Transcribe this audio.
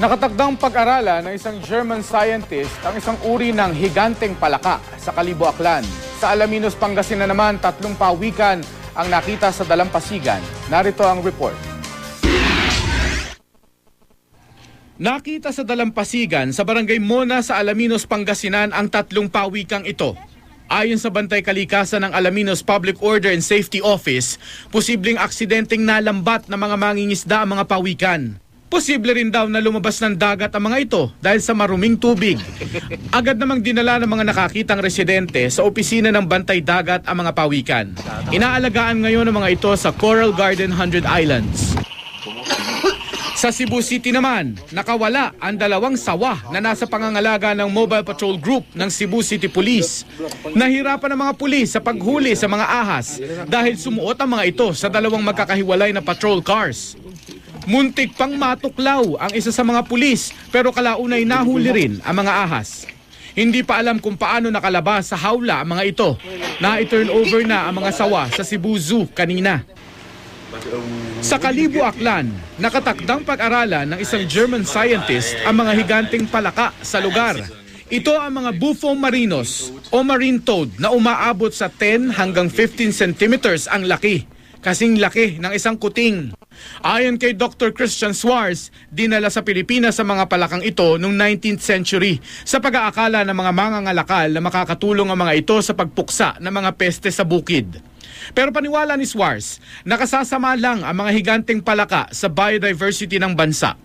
Nakatagdang pag-aralan ng isang German scientist ang isang uri ng higanteng palaka sa Kalibo Aklan. Sa Alaminos, Pangasinan naman, tatlong pawikan ang nakita sa dalampasigan. Narito ang report. Nakita sa dalampasigan sa barangay Mona sa Alaminos, Pangasinan ang tatlong pawikang ito. Ayon sa Bantay Kalikasan ng Alaminos Public Order and Safety Office, posibleng aksidenteng nalambat ng mga mangingisda ang mga pawikan. Posible rin daw na lumabas ng dagat ang mga ito dahil sa maruming tubig. Agad namang dinala ng mga nakakitang residente sa opisina ng Bantay Dagat ang mga pawikan. Inaalagaan ngayon ng mga ito sa Coral Garden 100 Islands. Sa Cebu City naman, nakawala ang dalawang sawa na nasa pangangalaga ng Mobile Patrol Group ng Cebu City Police. Nahirapan ang mga pulis sa paghuli sa mga ahas dahil sumuot ang mga ito sa dalawang magkakahiwalay na patrol cars. Muntik pang matuklaw ang isa sa mga pulis pero kalaunay nahuli rin ang mga ahas. Hindi pa alam kung paano nakalabas sa hawla ang mga ito. Na-turn over na ang mga sawa sa Cebu Zoo kanina. Sa Kalibo Aklan, nakatakdang pag-aralan ng isang German scientist ang mga higanteng palaka sa lugar. Ito ang mga bufo marinos o marine toad na umaabot sa 10 hanggang 15 centimeters ang laki. Kasing laki ng isang kuting. Ayon kay Dr. Christian Suarez, dinala sa Pilipinas sa mga palakang ito noong 19th century sa pag-aakala ng mga mangangalakal na makakatulong ang mga ito sa pagpuksa ng mga peste sa bukid. Pero paniwala ni Suarez, nakasasama lang ang mga higanteng palaka sa biodiversity ng bansa.